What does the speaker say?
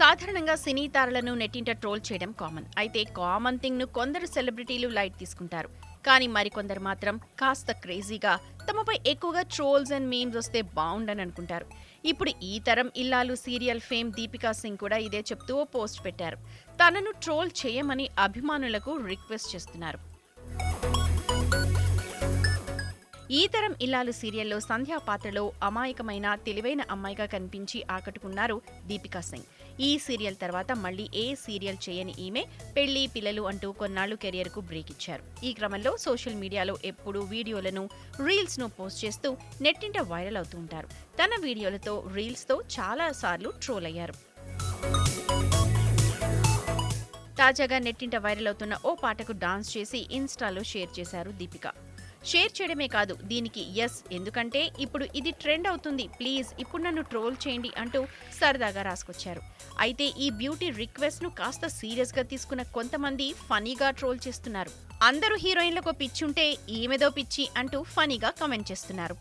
సాధారణంగా సినీ తారలను నెట్టింట ట్రోల్ చేయడం కామన్. అయితే కామన్ థింగ్ను కొందరు సెలబ్రిటీలు లైట్ తీసుకుంటారు. కానీ మరికొందరు మాత్రం కాస్త క్రేజీగా తమపై ఎక్కువగా ట్రోల్స్ అండ్ మీమ్స్ వస్తే బాగుండని అనుకుంటారు. ఇప్పుడు ఈ తరం ఇల్లాలు సీరియల్ ఫేమ్ దీపికా సింగ్ కూడా ఇదే చెప్తూ ఓ పోస్ట్ పెట్టారు. తనను ట్రోల్ చేయమని అభిమానులకు రిక్వెస్ట్ చేస్తున్నారు. ఈ తరం ఇల్లాలు సీరియల్లో సంధ్యా పాత్రలో అమాయకమైన తెలివైన అమ్మాయిగా కనిపించి ఆకట్టుకున్నారు దీపికా సింగ్. ఈ సీరియల్ తర్వాత మళ్ళీ ఏ సీరియల్ చేయని ఈమె పెళ్ళి పిల్లలు అంటూ కొన్నాళ్ళు కెరియర్కు బ్రేక్ ఇచ్చారు. ఈ క్రమంలో సోషల్ మీడియాలో ఎప్పుడూ వీడియోలను రీల్స్ను పోస్ట్ చేస్తూ నెట్టింట వైరల్ అవుతూ ఉంటారు. తన వీడియోలతో రీల్స్తో చాలా సార్లు ట్రోల్ అయ్యారు. తాజాగా నెట్టింట వైరల్ అవుతున్న ఓ పాటకు డాన్స్ చేసి ఇన్స్టాలో షేర్ చేశారు దీపిక. షేర్ చేయడమే కాదు దీనికి ఎస్ ఎందుకంటే ఇప్పుడు ఇది ట్రెండ్ అవుతుంది. ప్లీజ్ ఇప్పుడు నన్ను ట్రోల్ చేయండి అంటూ సరదాగా రాసుకొచ్చారు. అయితే ఈ బ్యూటీ రిక్వెస్ట్ను కాస్త సీరియస్గా తీసుకున్న కొంతమంది ఫనీగా ట్రోల్ చేస్తున్నారు. అందరూ హీరోయిన్లకు పిచ్చి ఉంటే ఈమెదో పిచ్చి అంటూ ఫనీగా కమెంట్ చేస్తున్నారు.